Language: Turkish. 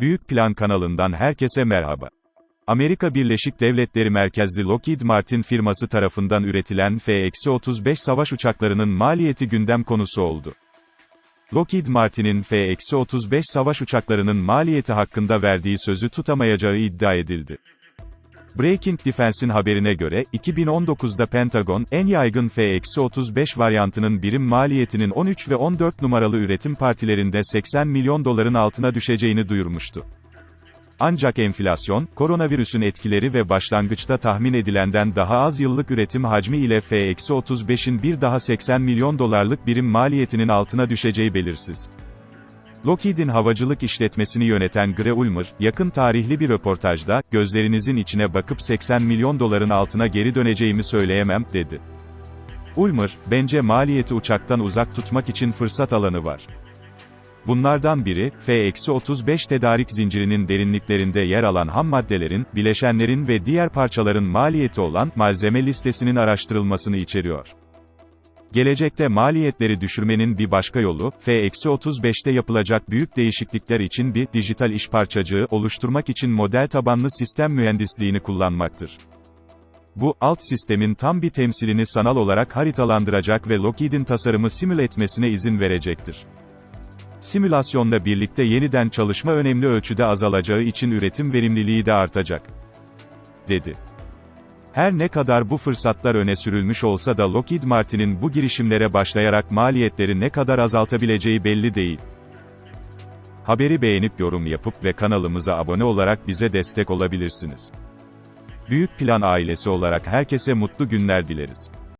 Büyük Plan kanalından herkese merhaba. Amerika Birleşik Devletleri merkezli Lockheed Martin firması tarafından üretilen F-35 savaş uçaklarının maliyeti gündem konusu oldu. Lockheed Martin'in F-35 savaş uçaklarının maliyeti hakkında verdiği sözü tutamayacağı iddia edildi. Breaking Defense'in haberine göre, 2019'da Pentagon, en yaygın F-35 varyantının birim maliyetinin 13 ve 14 numaralı üretim partilerinde 80 milyon doların altına düşeceğini duyurmuştu. Ancak enflasyon, koronavirüsün etkileri ve başlangıçta tahmin edilenden daha az yıllık üretim hacmi ile F-35'in bir daha 80 milyon dolarlık birim maliyetinin altına düşeceği belirsiz. Lockheed'in havacılık işletmesini yöneten Gre Ulmer, yakın tarihli bir röportajda, gözlerinizin içine bakıp 80 milyon doların altına geri döneceğimi söyleyemem, dedi. Ulmer, bence maliyeti uçaktan uzak tutmak için fırsat alanı var. Bunlardan biri, F-35 tedarik zincirinin derinliklerinde yer alan ham maddelerin, bileşenlerin ve diğer parçaların maliyeti olan, malzeme listesinin araştırılmasını içeriyor. Gelecekte maliyetleri düşürmenin bir başka yolu, F-35'te yapılacak büyük değişiklikler için bir dijital iş parçacığı oluşturmak için model tabanlı sistem mühendisliğini kullanmaktır. Bu, alt sistemin tam bir temsilini sanal olarak haritalandıracak ve Lockheed'in tasarımı simüle etmesine izin verecektir. Simülasyonla birlikte yeniden çalışma önemli ölçüde azalacağı için üretim verimliliği de artacak. dedi. Her ne kadar bu fırsatlar öne sürülmüş olsa da Lockheed Martin'in bu girişimlere başlayarak maliyetleri ne kadar azaltabileceği belli değil. Haberi beğenip yorum yapıp ve kanalımıza abone olarak bize destek olabilirsiniz. Büyük Plan ailesi olarak herkese mutlu günler dileriz.